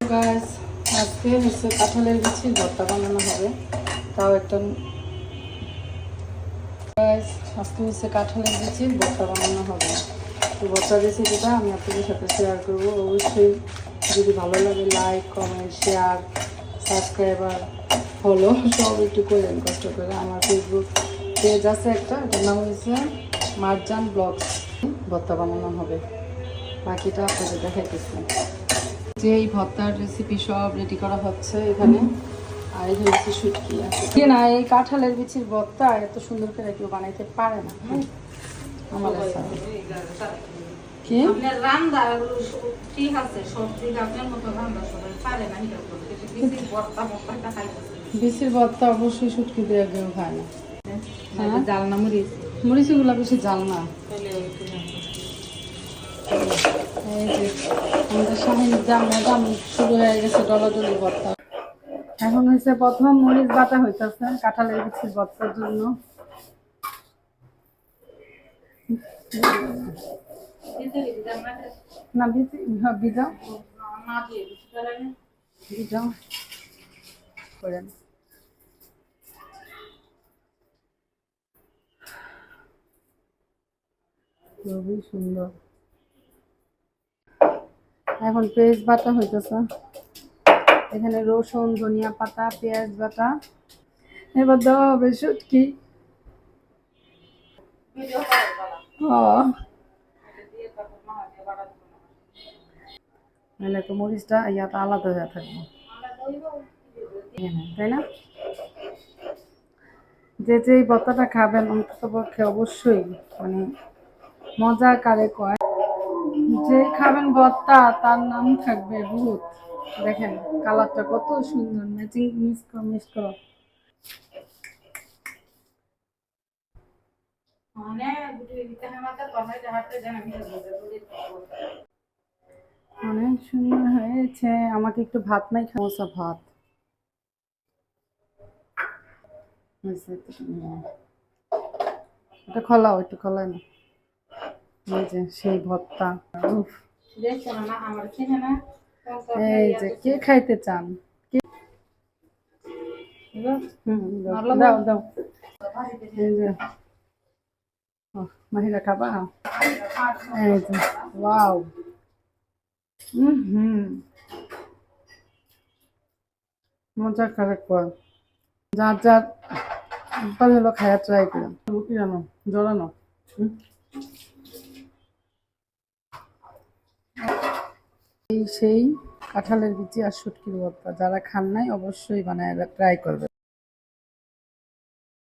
গাছ আজকে হচ্ছে কাঁঠালের বিচি ভর্তা বানানো হবে। তাও একটা গাছ আজকে হচ্ছে কাঁঠালের বিচি ভর্তা বানানো হবে। তো ভর্তা রেসিপিটা আমি আপনাদের সাথে শেয়ার করব। অবশ্যই যদি ভালো লাগে like comment share subscriber follow সব একটু করেন কষ্ট করে আমার ফেসবুক পেজ আছে একটা এটার নাম হয়েছে মারজান ব্লগস। ভর্তা বানানো হবে। বাকিটা আপনাদের দেখাইতেছি যে এই ভর্তার রেসিপি সব রেডি করা হচ্ছে এখানে আর এই হচ্ছে শুটকি আছে। না এই কাঁঠালের বিচির ভর্তা এত সুন্দর করে কেউ বানাইতে পারে না। হ্যাঁ? আমার কি? বিচির ভর্তা অবশ্যই শুটকি দিয়ে কেউ খায় না। হ্যাঁ? জাল না মরিচ মরিচগুলো বেশি জাল না। এই যে জামাই শুরু হয়ে গেছে ডলাডলি ভর্তা এখন হয়েছে প্রথম মরিচ বাটা হইতেছে কাঁঠালের বিচির ভর্তার জন্য না বিচি হ্যাঁ, বিজাও করেন খুবই সুন্দর। এখন পেঁয়াজ বাটা হইতেছে। এখানে রসুন ধনিয়া পাতা পেঁয়াজ বাটা। এবার দেওয়া হবে শুটকি। নাহলে তো মরিচটা ইয়াটা আলাদা হয়ে থাকবে। এখানে, তাই না? যে যে এই ভর্তাটা খাবেন অন্তত পক্ষে অবশ্যই মানে মজা কারে কয়? যে খাবেন ভর্তা তার নাম থাকবে ভূত দেখেন কালারটা কত সুন্দর ম্যাচিং মিস করো মিস করো। মানে অনেক সুন্দর হয়েছে। আমাকে একটু ভাত নাই খাওয়া ভাত। আয়। এটা খোলাও একটু খোলাই না। এই যে সেই ভর্তা। না এই যে কে খাইতে চান? দাও, ভালো দাও দাও এই যে। ও, খাবা? এই যে ওয়াও। হুম হুম। মজা করে কর। যার যার হলো খায়া ট্রাই করে। কি জানো জড়ানো হুম। এই সেই কাঁঠালের বিচি আর শুটকির ভর্তা যারা খান নাই অবশ্যই বানায় ট্রাই করবে